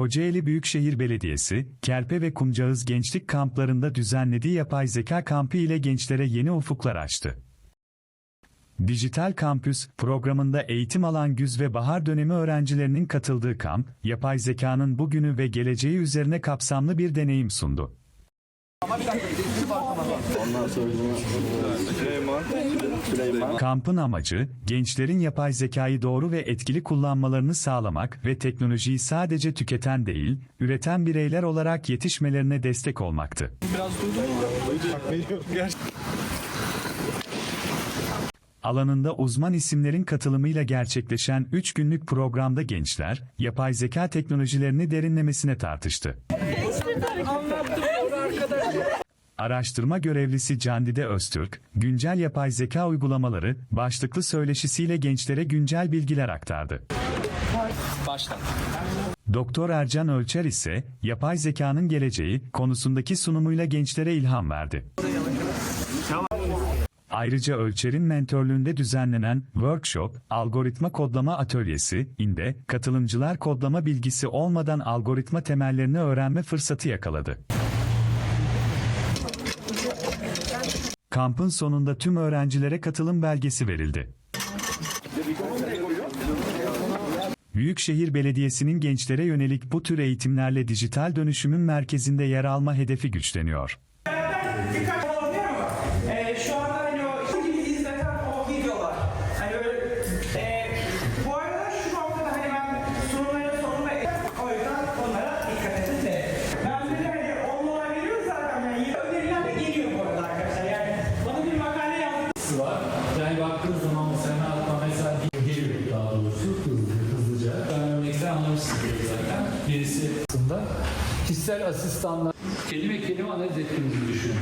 Kocaeli Büyükşehir Belediyesi, Kerpe ve Kumcağız Gençlik Kamplarında düzenlediği yapay zeka kampı ile gençlere yeni ufuklar açtı. Dijital Kampüs programında eğitim alan güz ve bahar dönemi öğrencilerinin katıldığı kamp, yapay zekanın bugünü ve geleceği üzerine kapsamlı bir deneyim sundu. Ondan sonra. Süleyman. Kampın amacı, gençlerin yapay zekayı doğru ve etkili kullanmalarını sağlamak ve teknolojiyi sadece tüketen değil, üreten bireyler olarak yetişmelerine destek olmaktı. Alanında uzman isimlerin katılımıyla gerçekleşen 3 günlük programda gençler, yapay zeka teknolojilerini derinlemesine tartıştı. Araştırma görevlisi Candide Öztürk, güncel yapay zeka uygulamaları başlıklı söyleşisiyle gençlere güncel bilgiler aktardı. Başla. Doktor Ercan Ölçer ise yapay zekanın geleceği konusundaki sunumuyla gençlere ilham verdi. Ayrıca Ölçer'in mentörlüğünde düzenlenen workshop, algoritma kodlama atölyesi, inde katılımcılar kodlama bilgisi olmadan algoritma temellerini öğrenme fırsatı yakaladı. Kampın sonunda tüm öğrencilere katılım belgesi verildi. Büyükşehir Belediyesi'nin gençlere yönelik bu tür eğitimlerle dijital dönüşümün merkezinde yer alma hedefi güçleniyor. oluyor zaten. Birisi aslında kişisel asistanlar kelime kelime analiz ettiğimizi düşünün.